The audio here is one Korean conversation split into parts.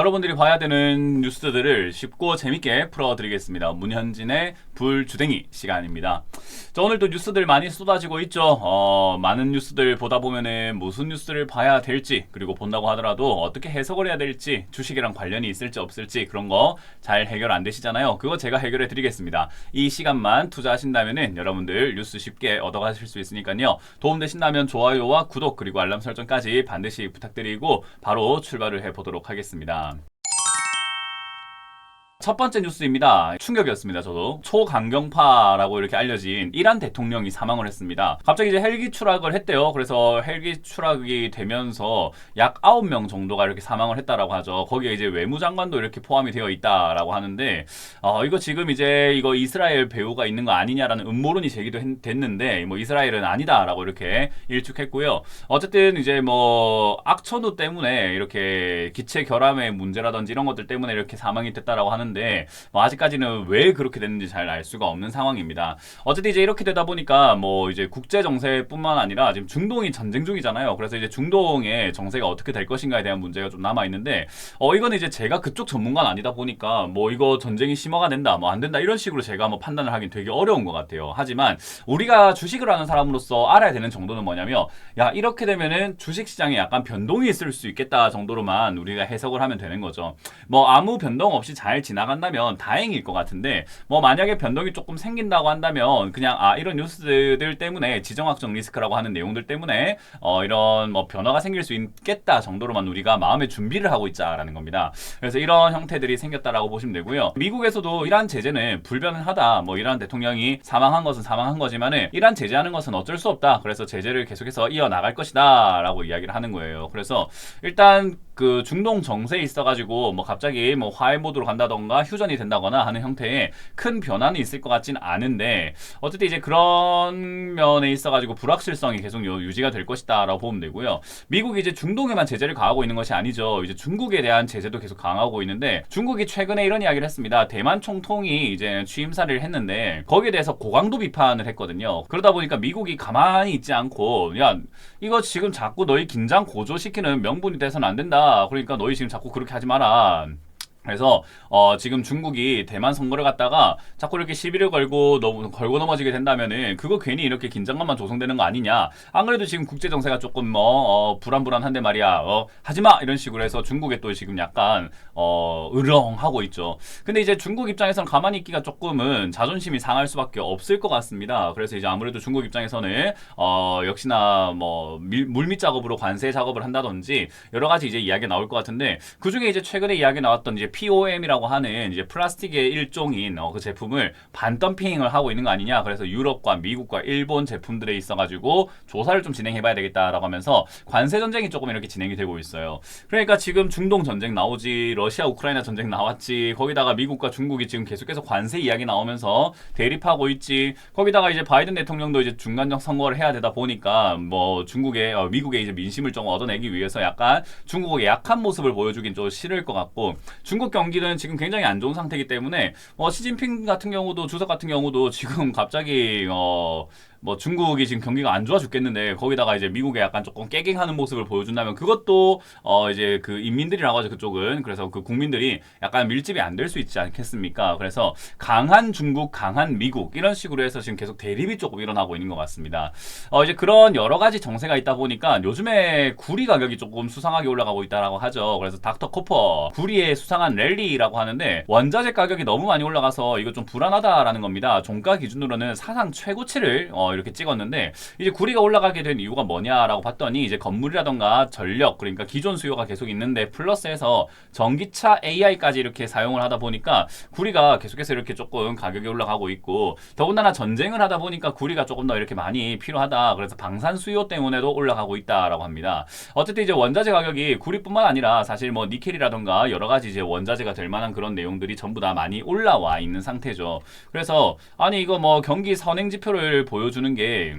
여러분들이 봐야 되는 뉴스들을 쉽고 재밌게 풀어드리겠습니다. 문현진의 불주댕이 시간입니다. 자, 오늘도 뉴스들 많이 쏟아지고 있죠. 어, 많은 뉴스들 보다 보면은 무슨 뉴스를 봐야 될지 그리고 본다고 하더라도 어떻게 해석을 해야 될지 주식이랑 관련이 있을지 없을지 그런 거 잘 해결 안 되시잖아요. 그거 제가 해결해 드리겠습니다. 이 시간만 투자하신다면은 여러분들 뉴스 쉽게 얻어가실 수 있으니까요. 도움되신다면 좋아요와 구독 그리고 알람 설정까지 반드시 부탁드리고 바로 출발을 해 보도록 하겠습니다. 첫 번째 뉴스입니다. 충격이었습니다. 저도 초강경파라고 이렇게 알려진 이란 대통령이 사망을 했습니다. 갑자기 이제 헬기 추락을 했대요. 그래서 헬기 추락이 되면서 약 9명 정도가 이렇게 사망을 했다라고 하죠. 거기에 이제 외무장관도 이렇게 포함이 되어 있다라고 하는데 어, 이거 지금 이제 이거 이스라엘 배우가 있는 거 아니냐라는 음모론이 제기도 했, 됐는데 뭐 이스라엘은 아니다라고 이렇게 일축했고요. 어쨌든 이제 뭐 악천후 때문에 이렇게 기체 결함의 문제라든지 이런 것들 때문에 이렇게 사망이 됐다라고 하는 하는데 뭐 아직까지는 왜 그렇게 됐는지 잘 알 수가 없는 상황입니다. 어쨌든 이제 이렇게 되다 보니까 뭐 이제 국제 정세뿐만 아니라 지금 중동이 전쟁 중이잖아요. 그래서 이제 중동의 정세가 어떻게 될 것인가에 대한 문제가 좀 남아 있는데 어 이거는 이제 제가 그쪽 전문가는 아니다 보니까 뭐 이거 전쟁이 심화가 된다, 뭐 안 된다 이런 식으로 제가 뭐 판단을 하긴 되게 어려운 것 같아요. 하지만 우리가 주식을 하는 사람으로서 알아야 되는 정도는 뭐냐면 야 이렇게 되면은 주식 시장에 약간 변동이 있을 수 있겠다 정도로만 우리가 해석을 하면 되는 거죠. 뭐 아무 변동 없이 잘 지나 나간다면 다행일 것 같은데 뭐 만약에 변동이 조금 생긴다고 한다면 그냥 아 이런 뉴스들 때문에 지정학적 리스크라고 하는 내용들 때문에 어 이런 뭐 변화가 생길 수 있겠다 정도로만 우리가 마음의 준비를 하고 있자라는 겁니다. 그래서 이런 형태들이 생겼다라고 보시면 되고요. 미국에서도 이란 제재는 불변하다. 뭐 이란 대통령이 사망한 것은 사망한 거지만은 이란 제재하는 것은 어쩔 수 없다. 그래서 제재를 계속해서 이어 나갈 것이다라고 이야기를 하는 거예요. 그래서 일단 그 중동 정세에 있어가지고 뭐 갑자기 뭐 화해 모드로 간다던가 휴전이 된다거나 하는 형태의 큰 변화는 있을 것 같진 않은데 어쨌든 이제 그런 면에 있어가지고 불확실성이 계속 유지가 될 것이다라고 보면 되고요. 미국이 이제 중동에만 제재를 가하고 있는 것이 아니죠. 이제 중국에 대한 제재도 계속 강하고 있는데 중국이 최근에 이런 이야기를 했습니다. 대만 총통이 이제 취임사를 했는데 거기에 대해서 고강도 비판을 했거든요. 그러다 보니까 미국이 가만히 있지 않고 야 이거 지금 자꾸 너희 긴장 고조시키는 명분이 돼서는 안 된다. 그러니까 너희 지금 자꾸 그렇게 하지 마라. 그래서 어 지금 중국이 대만 선거를 갖다가 자꾸 이렇게 시비를 걸고 너무 걸고 넘어지게 된다면은 그거 괜히 이렇게 긴장감만 조성되는 거 아니냐. 안 그래도 지금 국제 정세가 조금 뭐 어, 불안불안한데 말이야. 어 하지마! 이런 식으로 해서 중국에 또 지금 약간 어 으렁하고 있죠. 근데 이제 중국 입장에서는 가만히 있기가 조금은 자존심이 상할 수밖에 없을 것 같습니다. 그래서 이제 아무래도 중국 입장에서는 어 역시나 뭐 밀, 물밑 작업으로 관세 작업을 한다든지 여러 가지 이제 이야기가 나올 것 같은데 그 중에 이제 최근에 이야기 나왔던 이제 POM이라고 하는 이제 플라스틱의 일종인 어, 그 제품을 반덤핑을 하고 있는 거 아니냐. 그래서 유럽과 미국과 일본 제품들에 있어가지고 조사를 좀 진행해봐야 되겠다라고 하면서 관세 전쟁이 조금 이렇게 진행이 되고 있어요. 그러니까 지금 중동 전쟁 나오지, 러시아 우크라이나 전쟁 나왔지, 거기다가 미국과 중국이 지금 계속해서 관세 이야기 나오면서 대립하고 있지. 거기다가 이제 바이든 대통령도 이제 중간적 선거를 해야 되다 보니까 뭐 중국의 어, 미국의 이제 민심을 좀 얻어내기 위해서 약간 중국의 약한 모습을 보여주긴 좀 싫을 것 같고 중국 중국 경기는 지금 굉장히 안 좋은 상태이기 때문에 어, 시진핑 같은 경우도 주석 같은 경우도 지금 갑자기 어, 뭐 중국이 지금 경기가 안 좋아 죽겠는데 거기다가 이제 미국에 약간 조금 깨갱하는 모습을 보여준다면 그것도 어 이제 그 인민들이라고 하죠 그쪽은 그래서 그 국민들이 약간 밀집이 안 될 수 있지 않겠습니까? 그래서 강한 중국, 강한 미국 이런 식으로 해서 지금 계속 대립이 조금 일어나고 있는 것 같습니다. 어 이제 그런 여러 가지 정세가 있다 보니까 요즘에 구리 가격이 조금 수상하게 올라가고 있다라고 하죠. 그래서 닥터 코퍼 구리의 수상한 랠리라고 하는데 원자재 가격이 너무 많이 올라가서 이거 좀 불안하다라는 겁니다. 종가 기준으로는 사상 최고치를 어 이렇게 찍었는데 이제 구리가 올라가게 된 이유가 뭐냐라고 봤더니 이제 건물이라던가 전력 그러니까 기존 수요가 계속 있는데 플러스해서 전기차 AI까지 이렇게 사용을 하다 보니까 구리가 계속해서 이렇게 조금 가격이 올라가고 있고 더군다나 전쟁을 하다 보니까 구리가 조금 더 이렇게 많이 필요하다 그래서 방산 수요 때문에도 올라가고 있다라고 합니다. 어쨌든 이제 원자재 가격이 구리뿐만 아니라 사실 뭐 니켈이라던가 여러 가지 이제 원자재가 될 만한 그런 내용들이 전부 다 많이 올라와 있는 상태죠. 그래서 아니 이거 뭐 경기 선행 지표를 보여주는 주는 게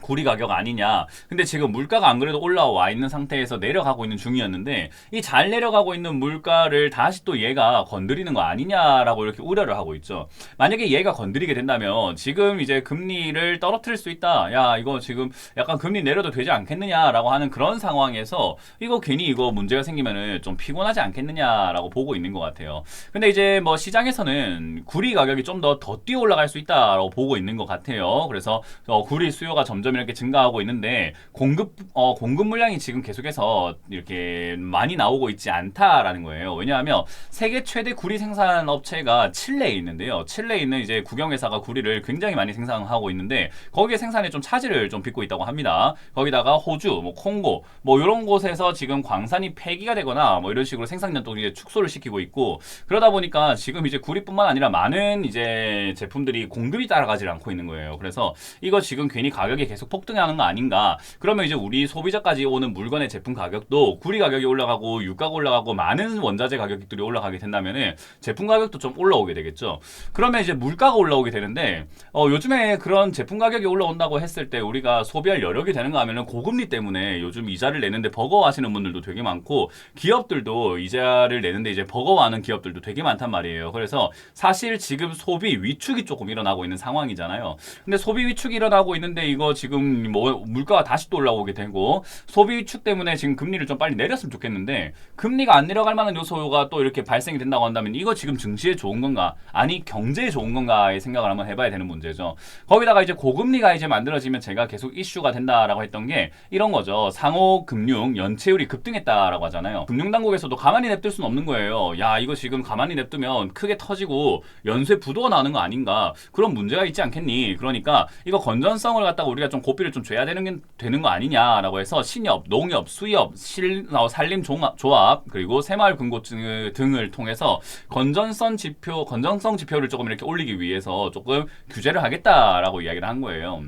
구리 가격 아니냐. 근데 지금 물가가 안 그래도 올라와 있는 상태에서 내려가고 있는 중이었는데 이 잘 내려가고 있는 물가를 다시 또 얘가 건드리는 거 아니냐라고 이렇게 우려를 하고 있죠. 만약에 얘가 건드리게 된다면 지금 이제 금리를 떨어뜨릴 수 있다. 야, 이거 지금 약간 금리 내려도 되지 않겠느냐라고 하는 그런 상황에서 이거 괜히 이거 문제가 생기면은 좀 피곤하지 않겠느냐라고 보고 있는 것 같아요. 근데 이제 뭐 시장에서는 구리 가격이 좀 더 더 뛰어 올라갈 수 있다라고 보고 있는 것 같아요. 그래서 어, 구리 수요가 점점 이렇게 증가하고 있는데 공급 어, 공급 물량이 지금 계속해서 이렇게 많이 나오고 있지 않다라는 거예요. 왜냐하면 세계 최대 구리 생산 업체가 칠레에 있는데요. 칠레에 있는 이제 국영회사가 구리를 굉장히 많이 생산하고 있는데 거기에 생산에 좀 차질을 좀 빚고 있다고 합니다. 거기다가 호주, 뭐 콩고, 뭐 이런 곳에서 지금 광산이 폐기가 되거나 뭐 이런 식으로 생산량도 이제 축소를 시키고 있고 그러다 보니까 지금 이제 구리뿐만 아니라 많은 이제 제품들이 공급이 따라가질 않고 있는 거예요. 그래서 이거 지금 괜히 가격이 계속 폭등하는 거 아닌가? 그러면 이제 우리 소비자까지 오는 물건의 제품 가격도 구리 가격이 올라가고 유가가 올라가고 많은 원자재 가격들이 올라가게 된다면은 제품 가격도 좀 올라오게 되겠죠. 그러면 이제 물가가 올라오게 되는데 어, 요즘에 그런 제품 가격이 올라온다고 했을 때 우리가 소비할 여력이 되는가 하면은 고금리 때문에 요즘 이자를 내는데 버거워하시는 분들도 되게 많고 기업들도 이자를 내는데 이제 버거워하는 기업들도 되게 많단 말이에요. 그래서 사실 지금 소비 위축이 조금 일어나고 있는 상황이잖아요. 근데 소비 위축이 일어나고 있는데 이거 지금 뭐 물가가 다시 또 올라오게 되고 소비 위축 때문에 지금 금리를 좀 빨리 내렸으면 좋겠는데 금리가 안 내려갈 만한 요소가 또 이렇게 발생이 된다고 한다면 이거 지금 증시에 좋은 건가? 아니 경제에 좋은 건가의 생각을 한번 해봐야 되는 문제죠. 거기다가 이제 고금리가 이제 만들어지면 제가 계속 이슈가 된다라고 했던 게 이런 거죠. 상호 금융 연체율이 급등했다라고 하잖아요. 금융 당국에서도 가만히 냅둘 수는 없는 거예요. 야 이거 지금 가만히 냅두면 크게 터지고 연쇄 부도가 나는 거 아닌가? 그런 문제가 있지 않겠니? 그러니까 이거 건전성을 갖다가 우리가 좀 고삐를 좀 줘야 되는 게 되는 거 아니냐라고 해서 신협, 농협, 수협, 실, 어, 산림 종합, 조합 그리고 새마을 금고증 등을 통해서 건전성 지표, 건전성 지표를 조금 이렇게 올리기 위해서 조금 규제를 하겠다라고 이야기를 한 거예요.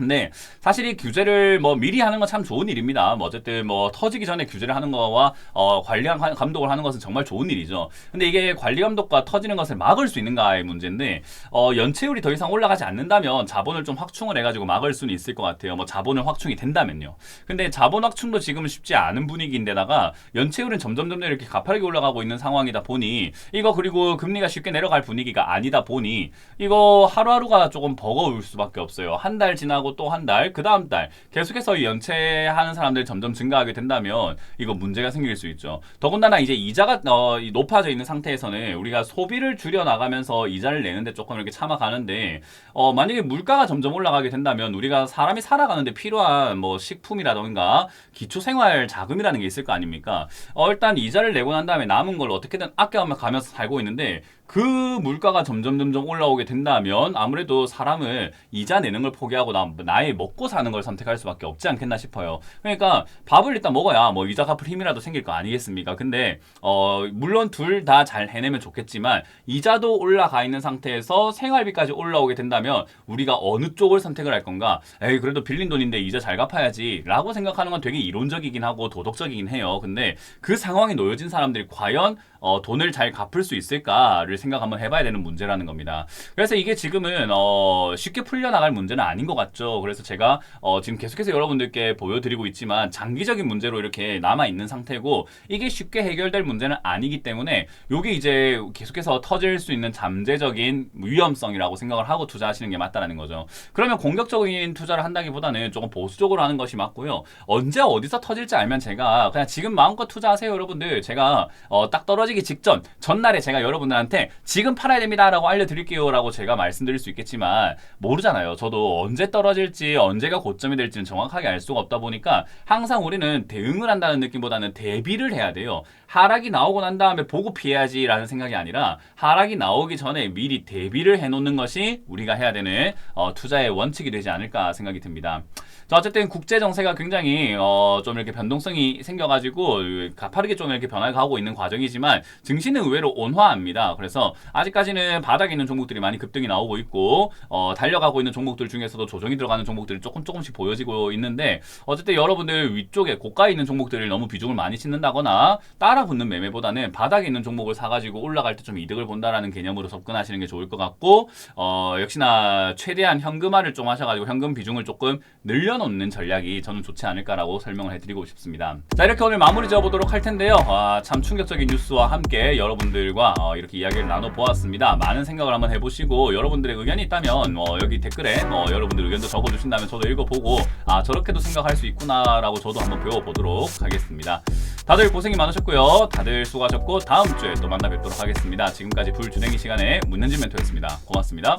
근데 사실 이 규제를 뭐 미리 하는 건 참 좋은 일입니다. 뭐 어쨌든 뭐 터지기 전에 규제를 하는 거와 어 관리 감독을 하는 것은 정말 좋은 일이죠. 근데 이게 관리 감독과 터지는 것을 막을 수 있는가의 문제인데 어 연체율이 더 이상 올라가지 않는다면 자본을 좀 확충을 해가지고 막을 수는 있을 것 같아요. 뭐 자본을 확충이 된다면요. 근데 자본 확충도 지금 쉽지 않은 분위기인데다가 연체율은 점점 점점 이렇게 가파르게 올라가고 있는 상황이다 보니 이거 그리고 금리가 쉽게 내려갈 분위기가 아니다 보니 이거 하루하루가 조금 버거울 수밖에 없어요. 한 달 지나고 또 한 달, 그 다음 달 계속해서 이 연체하는 사람들이 점점 증가하게 된다면 이거 문제가 생길 수 있죠. 더군다나 이제 이자가 어, 이 높아져 있는 상태에서는 우리가 소비를 줄여 나가면서 이자를 내는데 조금 이렇게 참아가는데 어, 만약에 물가가 점점 올라가게 된다면 우리가 사람이 살아가는데 필요한 뭐 식품이라던가 기초 생활 자금이라는 게 있을 거 아닙니까? 어, 일단 이자를 내고 난 다음에 남은 걸 어떻게든 아껴가면서 살고 있는데 그 물가가 점점 점점 올라오게 된다면 아무래도 사람을 이자 내는 걸 포기하고 나, 나의 먹고 사는 걸 선택할 수밖에 없지 않겠나 싶어요. 그러니까 밥을 일단 먹어야 뭐 이자 갚을 힘이라도 생길 거 아니겠습니까? 근데 어 물론 둘 다 잘 해내면 좋겠지만 이자도 올라가 있는 상태에서 생활비까지 올라오게 된다면 우리가 어느 쪽을 선택을 할 건가? 에이 그래도 빌린 돈인데 이자 잘 갚아야지라고 생각하는 건 되게 이론적이긴 하고 도덕적이긴 해요. 근데 그 상황에 놓여진 사람들이 과연 어, 돈을 잘 갚을 수 있을까를 생각 한번 해봐야 되는 문제라는 겁니다. 그래서 이게 지금은 어, 쉽게 풀려나갈 문제는 아닌 것 같죠. 그래서 제가 어, 지금 계속해서 여러분들께 보여드리고 있지만 장기적인 문제로 이렇게 남아 있는 상태고 이게 쉽게 해결될 문제는 아니기 때문에 이게 이제 계속해서 터질 수 있는 잠재적인 위험성이라고 생각을 하고 투자하시는 게 맞다라는 거죠. 그러면 공격적인 투자를 한다기보다는 조금 보수적으로 하는 것이 맞고요. 언제 어디서 터질지 알면 제가 그냥 지금 마음껏 투자하세요, 여러분들. 제가 어, 딱 떨어지기 직전 전날에 제가 여러분들한테 지금 팔아야 됩니다라고 알려드릴게요라고 제가 말씀드릴 수 있겠지만 모르잖아요. 저도 언제 떨어 질지 언제가 고점이 될지는 정확하게 알 수가 없다 보니까 항상 우리는 대응을 한다는 느낌보다는 대비를 해야 돼요. 하락이 나오고 난 다음에 보고 피해야지라는 생각이 아니라 하락이 나오기 전에 미리 대비를 해놓는 것이 우리가 해야 되는 어, 투자의 원칙이 되지 않을까 생각이 듭니다. 자, 어쨌든 국제 정세가 굉장히 어, 좀 이렇게 변동성이 생겨가지고 가파르게 좀 이렇게 변화가고 있는 과정이지만 증시는 의외로 온화합니다. 그래서 아직까지는 바닥에 있는 종목들이 많이 급등이 나오고 있고 어, 달려가고 있는 종목들 중에서도 조정이 들어가는 종목들이 조금 조금씩 보여지고 있는데 어쨌든 여러분들 위쪽에 고가에 있는 종목들을 너무 비중을 많이 짓는다거나 따라 붙는 매매보다는 바닥에 있는 종목을 사가지고 올라갈 때 좀 이득을 본다라는 개념으로 접근하시는 게 좋을 것 같고 어, 역시나 최대한 현금화를 좀 하셔가지고 현금 비중을 조금 늘려놓는 전략이 저는 좋지 않을까라고 설명을 해드리고 싶습니다. 자 이렇게 오늘 마무리 지어보도록 할 텐데요. 아, 참 충격적인 뉴스와 함께 여러분들과 어, 이렇게 이야기를 나눠보았습니다. 많은 생각을 한번 해보시고 여러분들의 의견이 있다면 어, 여기 댓글에 어, 여러분들 의견도 적어주신다면 저도 읽어보고 아 저렇게도 생각할 수 있구나라고 저도 한번 배워보도록 하겠습니다. 다들 고생이 많으셨고요. 다들 수고하셨고 다음 주에 또 만나 뵙도록 하겠습니다. 지금까지 불준행이 시간에 문현진 멘토였습니다. 고맙습니다.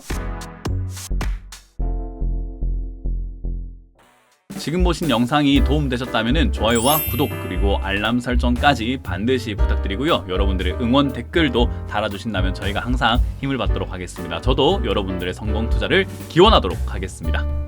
지금 보신 영상이 도움되셨다면 좋아요와 구독 그리고 알람 설정까지 반드시 부탁드리고요. 여러분들의 응원 댓글도 달아주신다면 저희가 항상 힘을 받도록 하겠습니다. 저도 여러분들의 성공 투자를 기원하도록 하겠습니다.